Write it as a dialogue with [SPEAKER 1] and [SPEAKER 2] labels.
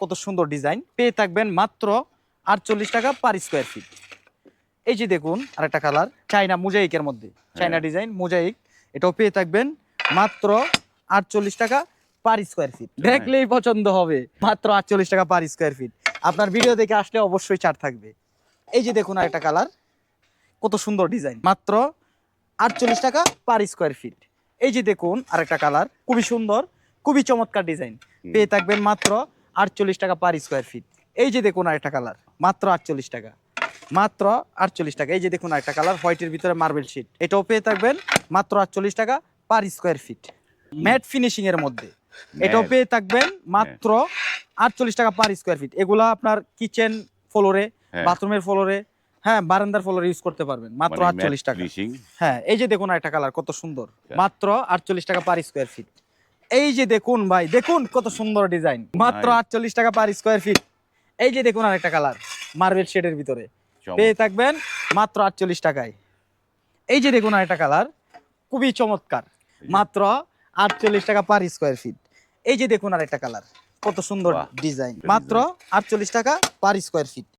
[SPEAKER 1] কত সুন্দর ডিজাইন। পেয়ে থাকবেন মাত্র আটচল্লিশ টাকা পার স্কোয়ার ফিট এই যে দেখুন আরেকটা কালার চাইনা মোজাইকের মধ্যে। চাইনা। ডিজাইন মোজাইক এটাও পেয়ে থাকবেন মাত্র আটচল্লিশ টাকা পার স্কোয়ার ফিট দেখলেই পছন্দ হবে। মাত্র আটচল্লিশ টাকা পার স্কোয়ার ফিট আপনার ভিডিও দেখে আসলে অবশ্যই ছাড় থাকবে। এই যে দেখুন আরেকটা কালার কত সুন্দর ডিজাইন। মাত্র আটচল্লিশ টাকা পার স্কোয়ার ফিট এই যে দেখুন আরেকটা কালার খুবই সুন্দর খুবই চমৎকার ডিজাইন। পেয়ে থাকবেন মাত্র আটচল্লিশ টাকা পার স্কোয়ার ফিট এই যে দেখুন আরেকটা কালার মাত্র আটচল্লিশ টাকা। মাত্র আটচল্লিশ টাকা। এই যে দেখুন আরেকটা কালার হোয়াইটের ভিতরে মার্বেল শিট এটাও পেয়ে থাকবেন মাত্র আটচল্লিশ টাকা per square feet matt finishing এর মধ্যে। এটাও পেয়ে থাকবেন মাত্র আটচল্লিশ টাকা পার স্কোয়ার ফিট এগুলা আপনার কিচেন ফ্লোরে
[SPEAKER 2] হ্যাঁ।
[SPEAKER 1] বাথরুমের ফ্লোরে হ্যাঁ বারান্দার ফ্লোরে ইউজ করতে পারবেন মাত্র
[SPEAKER 2] মানে
[SPEAKER 1] আটচল্লিশ টাকা। হ্যাঁ এই যে দেখুন একটা কালার কত সুন্দর।
[SPEAKER 2] আচ্ছা।
[SPEAKER 1] মাত্র আটচল্লিশ টাকা পার স্কোয়ার ফিট এই যে দেখুন ভাই দেখুন কত সুন্দর ডিজাইন মাত্র আটচল্লিশ টাকা পার স্কোয়ার ফিট এই যে দেখুন আরেকটা কালার মার্বেল শেডের ভিতরে। পেয়ে থাকবেন মাত্র আটচল্লিশ টাকায়। এই যে দেখুন আরেকটা কালার খুবই চমৎকার। মাত্র আটচল্লিশ টাকা পার স্কোয়ার ফিট এই যে দেখুন আরেকটা কালার কত সুন্দর ডিজাইন মাত্র আটচল্লিশ টাকা পার স্কোয়ার ফিট